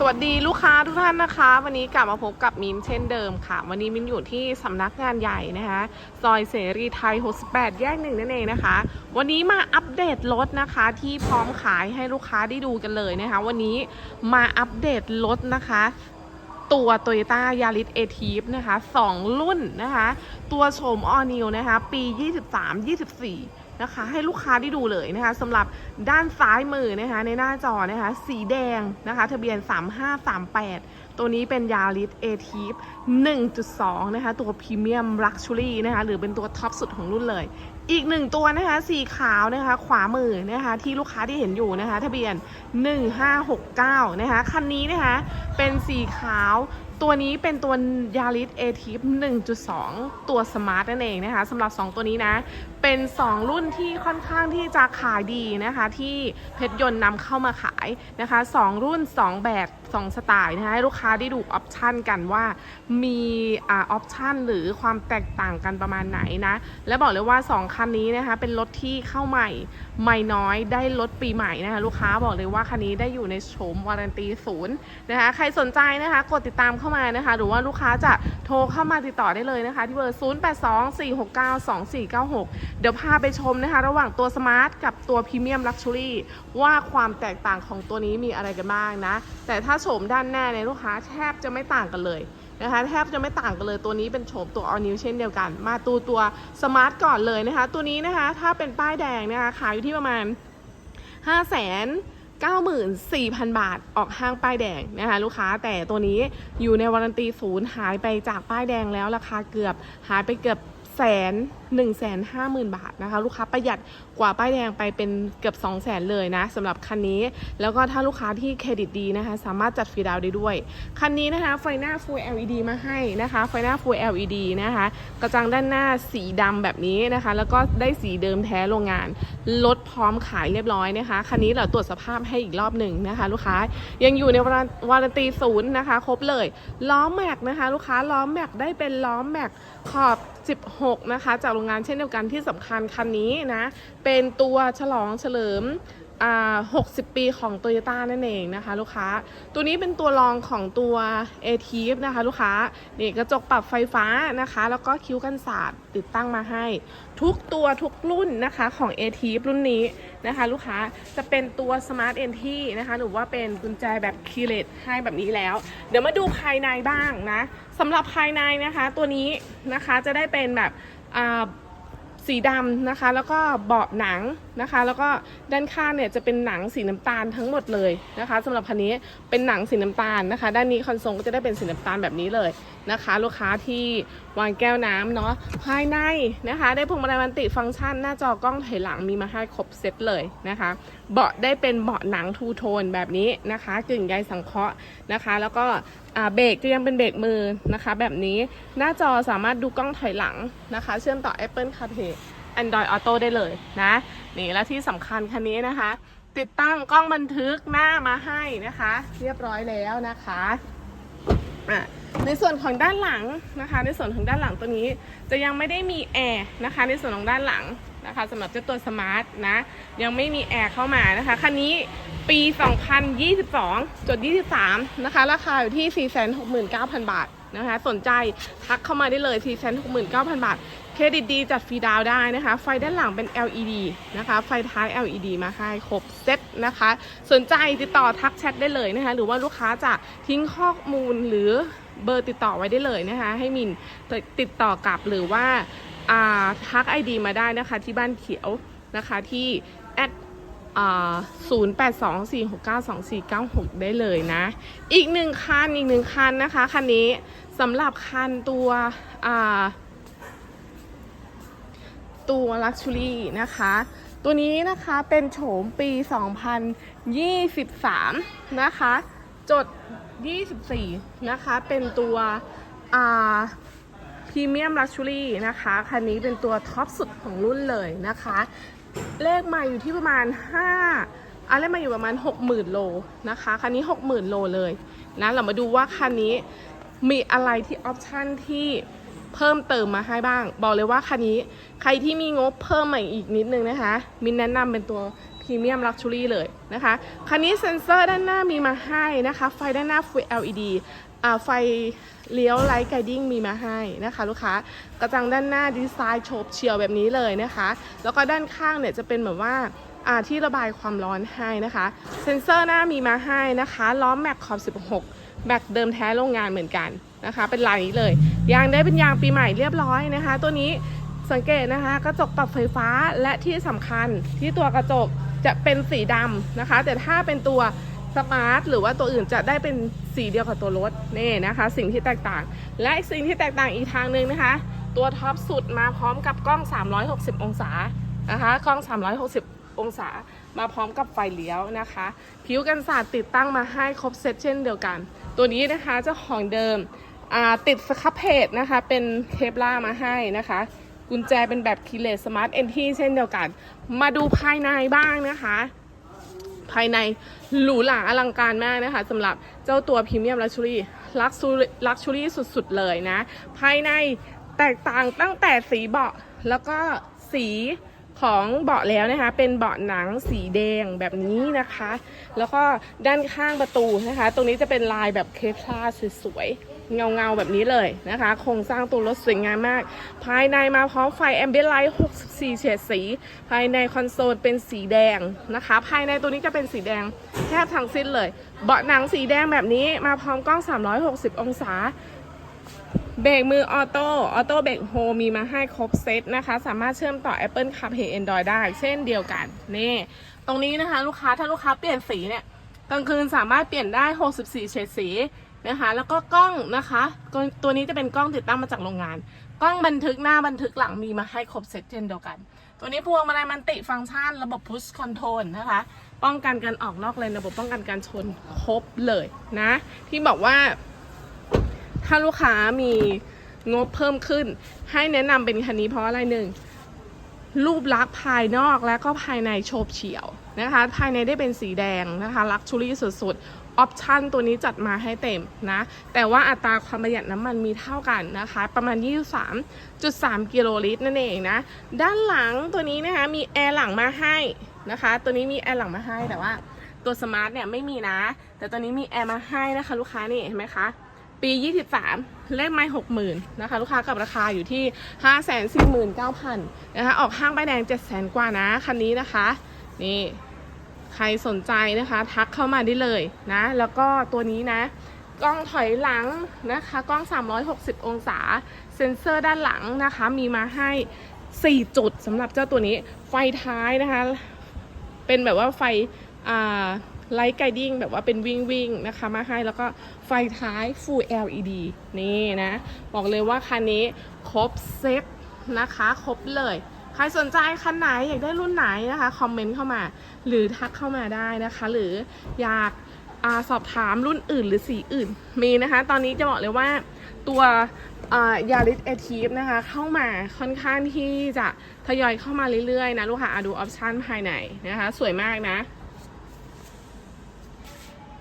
สวัสดีลูกค้าทุกท่านนะคะ วันนี้กลับมาพบกับมินเช่นเดิมค่ะ วันนี้มินอยู่ที่สำนักงานใหญ่นะคะซอยเสรีไทย 68 แยกหนึ่งนั่นเองนะคะ วันนี้มาอัปเดตรถนะคะที่พร้อมขายให้ลูกค้าได้ดูกันเลยนะคะ วันนี้มาอัปเดตรถนะคะตัว Toyota Yaris a t i v นะคะ 2 รุ่นนะคะ ตัวโฉม All New นะคะ ปี 23-24 นะคะ ให้ลูกค้าได้ดูเลยนะคะสำหรับด้านซ้ายมือนะคะในหน้าจอนะคะสีแดงนะคะ ทะเบียน 3538 ตัวนี้เป็น Yaris a t i v 1.2 นะคะ ตัวพรีเมียมลักชัวรี่นะคะ หรือเป็นตัวท็อปสุดของรุ่นเลย อีกหนึ่งตัวนะคะสีขาวนะคะ ขวามือนะคะ ที่ลูกค้าที่เห็นอยู่นะคะ ทะเบียน 1569 นะคะ คันนี้นะคะเป็นสีขาวตัวนี้เป็นตัวยาริสเอทีฟ1.2 ตัวสมาร์ทนั่นเองนะคะสำหรับ 2 ตัวนี้นะ เป็น 2 รุ่นที่ค่อนข้างที่จะขายดีนะคะ ที่เพชรยนต์นำเข้ามาขายนะคะ 2 รุ่น 2 แบบ 2 สไตล์นะคะให้ลูกค้าได้ดูออปชันกันว่ามีอออปชันหรือความแตกต่างกันประมาณไหนนะ และบอกเลยว่า 2 คันนี้นะคะ เป็นรถที่เข้าใหม่ใหม่น้อยได้รถปีใหม่นะคะลูกค้าบอกเลยว่าคันนี้ได้อยู่ในโฉมวารันตีศูนย์นะคะใครสนใจนะคะกดติดตามเข้ามานะคะ หรือว่าลูกค้าจะโทรเข้ามาติดต่อได้เลยนะคะ ที่เบอร์ 0824692496เดี๋ยวพาไปชมนะคะ ระหว่างตัวสมาร์ทกับตัวพรีเมียมลักชัวรี่ว่าความแตกต่างของตัวนี้มีอะไรกันบ้างนะ แต่ถ้าโฉมด้านหน้าเนี่ยลูกค้าแทบจะไม่ต่างกันเลยนะคะแทบจะไม่ต่างกันเลยตัวนี้เป็นโฉมตัว all new เช่นเดียวกัน มาตัวตัวสมาร์ทก่อนเลยนะคะ ตัวนี้นะคะถ้าเป็นป้ายแดงนะคะขายอยู่ที่ประมาณ5 9 4 0 0 0 บาทออกห้างป้ายแดงนะคะลูกค้าแต่ตัวนี้อยู่ในวารันตีศูนย์หายไปจากป้ายแดงแล้วราคาเกือบหายไปเกือบ แสนหนึ่งแสนห้าหมื่นบาทนะคะ ลูกค้าประหยัดกว่าป้ายแดงไปเป็นเกือบ2 0 0แสนเลยนะสำหรับคันนี้ แล้วก็ถ้าลูกค้าที่เครดิตดีนะคะ สามารถจัดฟรีดาวได้ด้วย คันนี้นะคะ ไฟหน้า Full LED มาให้นะคะ ไฟหน้า Full LED นะคะ กระจังด้านหน้าสีดำแบบนี้นะคะ แล้วก็ได้สีเดิมแท้โรงงานรถพร้อมขายเรียบร้อยนะคะ คันนี้เราตรวจสภาพให้อีกรอบหนึ่งนะคะ ลูกค้ายังอยู่ในวารันตีศูนย์นะคะ ครบเลย ล้อแม็กนะคะ ลูกค้าล้อแม็กได้เป็นล้อแม็กขอบ 16 นะคะ จากโรงงานเช่นเดียวกันที่สำคัญคันนี้นะ เป็นตัวฉลองเฉลิม 60 ปีของ t o y ยต้นั่นเองนะคะ ลูกค้า ตัวนี้เป็นตัวรองของตัว a t i v นะคะ ลูกค้านี่กระจกปรับไฟฟ้านะคะ แล้วก็คิ้วกันศาสตร์ติดตั้งมาให้ ทุกตัวทุกรุ่นนะคะของ a t i v รุ่นนี้นะคะ ลูกค้าจะเป็นตัว Smart Entry นะคะ หรือว่าเป็นกุญแจแบบ Keyless ให้แบบนี้แล้ว เดี๋ยวมาดูภายในบ้างนะสำหรับภายในนะคะ ตัวนี้นะคะจะได้เป็นแบบ สีดำนะคะ แล้วก็เบาะหนังนะคะ แล้วก็ด้านข้างเนี่ยจะเป็นหนังสีน้ำตาลทั้งหมดเลยนะคะสำหรับคันนี้เป็นหนังสีน้ำตาลนะคะ ด้านนี้คอนโซลก็จะได้เป็นสีน้ำตาลแบบนี้เลย นะคะ ลูกค้าที่วางแก้วน้ำเนาะภายในนะคะ ได้พวงมาลัยมันติฟังก์ชัน หน้าจอกล้องถอยหลังมีมาให้ครบเซตเลยนะคะ เบาะได้เป็นเบาะหนังทูโทนแบบนี้นะคะกึ่งใยสังเคราะห์นะคะ แล้วก็เบรกก็ยังเป็นเบรกมือนะคะ แบบนี้หน้าจอสามารถดูกล้องถอยหลังนะคะ เชื่อมต่อ Apple CarPlay Android Auto ได้เลยนะนี่และที่สำคัญคันนี้นะคะ ติดตั้งกล้องบันทึกหน้ามาให้นะคะ เรียบร้อยแล้วนะคะอะ ในส่วนของด้านหลังนะคะ ในส่วนของด้านหลังตัวนี้จะยังไม่ได้มีแอร์นะคะ ในส่วนของด้านหลังนะคะสำหรับเจ้าตัวสมาร์ทนะยังไม่มีแอร์เข้ามานะคะคันนี้ปี 2022จด23 นะคะ ราคาอยู่ที่ 469,000 บาทนะคะ สนใจทักเข้ามาได้เลย 469,000 บาท เครดิตดีจัดฟรีดาวได้นะคะ ไฟด้านหลังเป็น LED นะคะ ไฟท้าย LED มาให้ครบเซตนะคะ สนใจติดต่อทักแชทได้เลยนะคะ หรือว่าลูกค้าจะทิ้งข้อมูลหรือ เบอร์ติดต่อไว้ได้เลยนะคะ ให้มินติดต่อกลับหรือว่าทัก ID มาได้นะคะที่บ้านเขียวนะคะที่แอดศูนย์แปดสองสี่หกเก้าสองสี่เก้าหกได้เลยนะ อีกหนึ่งคันอีกหนึ่งคันนะคะคันนี้สำหรับคันตัวอ่าตัว Luxury นะคะ ตัวนี้นะคะเป็นโฉมปี 2023 นะคะ จด 24 นะคะ เป็นตัวอ่าพรีเมียม Luxury นะคะ คันนี้เป็นตัวท็อปสุดของรุ่นเลยนะคะ เลขมาอยู่ที่ประมาณ 5อะเลขมาอยู่ประมาณ 60,000 โลนะคะ คันนี้ 60,000 โลเลยนะเรามาดูว่าคันนี้มีอะไรที่ออปชันที่เพิ่มเติมมาให้บ้าง บอกเลยว่าคันนี้ใครที่มีงบเพิ่มมาอีกนิดนึงนะคะ มินแนะนำเป็นตัว พรีเมียมลักชัวรี่เลยนะคะ คันนี้เซ็นเซอร์ด้านหน้ามีมาให้นะคะ ไฟด้านหน้า Full LED ไฟเลี้ยวไลท์ไกดิ้งมีมาให้นะคะ ลูกค้ากระจังด้านหน้าดีไซน์โฉบเฉี่ยวแบบนี้เลยนะคะ แล้วก็ด้านข้างเนี่ยจะเป็นแบบว่าอ่าที่ระบายความร้อนให้นะคะ เซ็นเซอร์หน้ามีมาให้นะคะล้อมแม็กขอบ16แม็กเดิมแท้โรงงานเหมือนกันนะคะ เป็นลายนี้เลยยางได้เป็นยางปีใหม่เรียบร้อยนะคะ ตัวนี้สังเกตนะคะ กระจกปรับไฟฟ้าและที่สำคัญที่ตัวกระจก จะเป็นสีดำนะคะ แต่ถ้าเป็นตัวสมาร์ทหรือว่าตัวอื่นจะได้เป็นสีเดียวกับตัวรถนี่นะคะ สิ่งที่แตกต่าง และสิ่งที่แตกต่างอีกทางหนึ่งนะคะ ตัวท็อปสุดมาพร้อมกับกล้อง 360 องศานะคะกล้อง 360 องศามาพร้อมกับไฟเลี้ยวนะคะ ผิวกันสาดติดตั้งมาให้ครบเซตเช่นเดียวกัน ตัวนี้นะคะเจ้าของเดิมติดสครับเพจนะคะเป็นเคปล่ามาให้นะคะ กุญแจเป็นแบบคีเลสสมาร์ทเอนทีเช่นเดียวกัน มาดูภายในบ้างนะคะ ภายในหรูหราอลังการมากนะคะสำหรับเจ้าตัวพรีเมียมลักชูรี่ลักชูลักชูรี่สุดๆเลยนะ ภายในแตกต่างตั้งแต่สีเบาะแล้วก็สีของเบาะแล้วนะคะ เป็นเบาะหนังสีแดงแบบนี้นะคะ แล้วก็ด้านข้างประตูนะคะ ตรงนี้จะเป็นลายแบบเคปลาสวยๆ เงาเงาๆแบบนี้เลยนะคะ โครงสร้างตัวรถสวยงามมาก ภายในมาพร้อมไฟแอมเบียไลท์64 เฉดสี ภายในคอนโซลเป็นสีแดงนะคะ ภายในตัวนี้จะเป็นสีแดงแทบทั้งสิ้นเลย เบาะหนังสีแดงแบบนี้มาพร้อมกล้อง 360 องศาเบรกมือออโต้ ออโต้เบรกโฮมีมาให้ครบเซตนะคะ สามารถเชื่อมต่อ Apple CarPlay Android ได้ เช่นเดียวกัน นี่ ตรงนี้นะคะ ลูกค้าถ้าลูกค้าเปลี่ยนสีเนี่ย กลางคืนสามารถเปลี่ยนได้ 64 เฉดสี นะคะ แล้วก็กล้องนะคะ ตัวนี้จะเป็นกล้องติดตั้งมาจากโรงงาน กล้องบันทึกหน้าบันทึกหลังมีมาให้ครบเซตเช่นเดียวกัน ตัวนี้พวงมาลัยมันติฟังก์ชัน ระบบ push control นะคะ ป้องกันการออกนอกเลนระบบป้องกันการชนครบเลยนะ ที่บอกว่า ถ้าลูกค้ามีงบเพิ่มขึ้น ให้แนะนำเป็นคันนี้เพราะอะไรหนึ่งรูปลักษณ์ภายนอกและก็ภายในโฉบเฉี่ยวนะคะ ภายในได้เป็นสีแดงนะคะลักชูรี่สุดๆ ออปชันตัวนี้จัดมาให้เต็มนะ แต่ว่าอัตราความประหยัดน้ำมันมีเท่ากันนะคะ ประมาณ 23.3 กิโลลิตรนั่นเองนะ ด้านหลังตัวนี้นะคะมีแอร์หลังมาให้นะคะ ตัวนี้มีแอร์หลังมาให้แต่ว่าตัวสมาร์ทเนี่ยไม่มีนะ แต่ตัวนี้มีแอร์มาให้นะคะ ลูกค้านี่เห็นไหมคะปี 23 เลขไม้60,000นะคะ ลูกค้ากับราคาอยู่ที่ 549,000นะคะ ออกห้างใบแดง 700,000 กว่านะ คันนี้นะคะ นี่ ใครสนใจนะคะ ทักเข้ามาได้เลยนะ แล้วก็ตัวนี้นะ กล้องถอยหลังนะคะ กล้อง 360 องศา เซ็นเซอร์ด้านหลังนะคะ มีมาให้ 4 จุดสำหรับเจ้าตัวนี้ ไฟท้ายนะคะ เป็นแบบว่าไฟไลท์ไกดิ้งแบบว่าเป็นวิ่งวิ่งๆนะคะมาให้แล้วก็ไฟท้าย Full LED นี่นะ บอกเลยว่าคันนี้ครบเซ็ตนะคะ ครบเลย ใครสนใจคันไหนอยากได้รุ่นไหนนะคะคอมเมนต์เข้ามา หรือทักเข้ามาได้นะคะ หรืออยากอสอบถามรุ่นอื่นหรือสีอื่นมีนะคะ ตอนนี้จะบอกเลยว่าตัวยาริสเอทีฟนะคะ เข้ามาค่อนข้างที่จะทยอยเข้ามาเรื่อยๆนะ ลูกค้าอะดูออปชันภายในนะคะ สวยมากนะ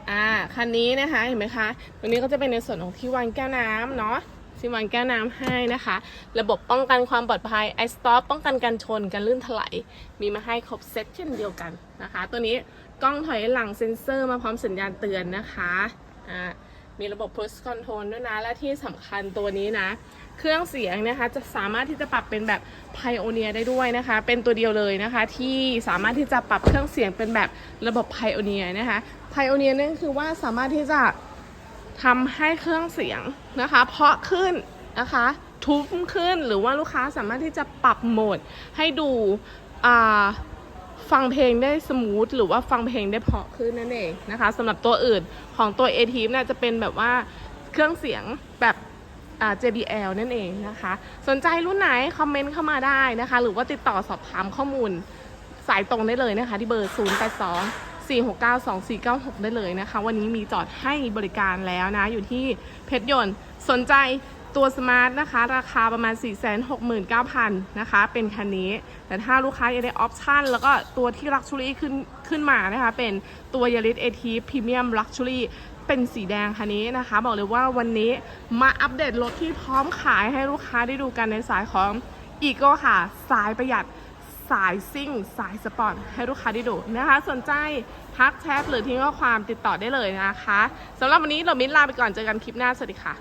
อ่าคันนี้นะคะเห็นไหมคะ ตัวนี้ก็จะเป็นในส่วนของที่วางแก้วน้ำเนาะ ที่วางแก้วน้ำให้นะคะ ระบบป้องกันความปลอดภัย i stop ป้องกันการชนการลื่นถลายมีมาให้ครบเซตเช่นเดียวกันนะคะ ตัวนี้กล้องถอยหลังเซ็นเซอร์มาพร้อมสัญญาณเตือนนะคะอ่ามีระบบ push control ด้วยนะ และที่สำคัญตัวนี้นะ เครื่องเสียงนะคะจะสามารถที่จะปรับเป็นแบบ Pioneer ได้ด้วยนะคะ เป็นตัวเดียวเลยนะคะ ที่สามารถที่จะปรับเครื่องเสียงเป็นแบบระบบ Pioneer นะคะ Pioneer นั่นคือว่าสามารถที่จะ ทำให้เครื่องเสียงนะคะ เพาะขึ้นนะคะ ทุ้มขึ้นหรือว่าลูกค้าสามารถที่จะปรับโหมดให้ดูฟังเพลงได้สมูทหรือว่าฟังเพลงได้เพาะขึ้นนั่นเองนะคะสำหรับตัวอื่นของตัว a t เนี่ยจะเป็นแบบว่าเครื่องเสียงแบบ JBL นั่นเองนะคะ สนใจรุ่นไหน คอมเมนต์เข้ามาได้นะคะ หรือว่าติดต่อสอบถามข้อมูลสายตรงได้เลยนะคะ ที่เบอร์ 0 4 6 9 2 4 9 6 ได้เลยนะคะ วันนี้มีจอดให้บริการแล้วนะ อยู่ที่เพชรยนต์ สนใจตัวสมาร์ทนะคะ ราคาประมาณ 469,000 นะคะ เป็นคันนี้ แต่ถ้าลูกค้าอยากได้ออปชันแล้วก็ตัวที่ลักชัวรี่ขึ้นขึ้นมานะคะ เป็นตัวยาริสเอทีพรีเมียมลักชัวรี่เป็นสีแดงคันนี้นะคะ บอกเลยว่าวันนี้มาอัปเดตรถที่พร้อมขายให้ลูกค้าได้ดูกันในสายของอีโก้ค่ะ สายประหยัด สายซิ่ง สายสปอร์ตให้ลูกค้าได้ดูนะคะ สนใจทักแชทหรือทิ้งข้อความติดต่อได้เลยนะคะสำหรับวันนี้เรามิ้นลาไปก่อนเจอกันคลิปหน้า สวัสดีค่ะ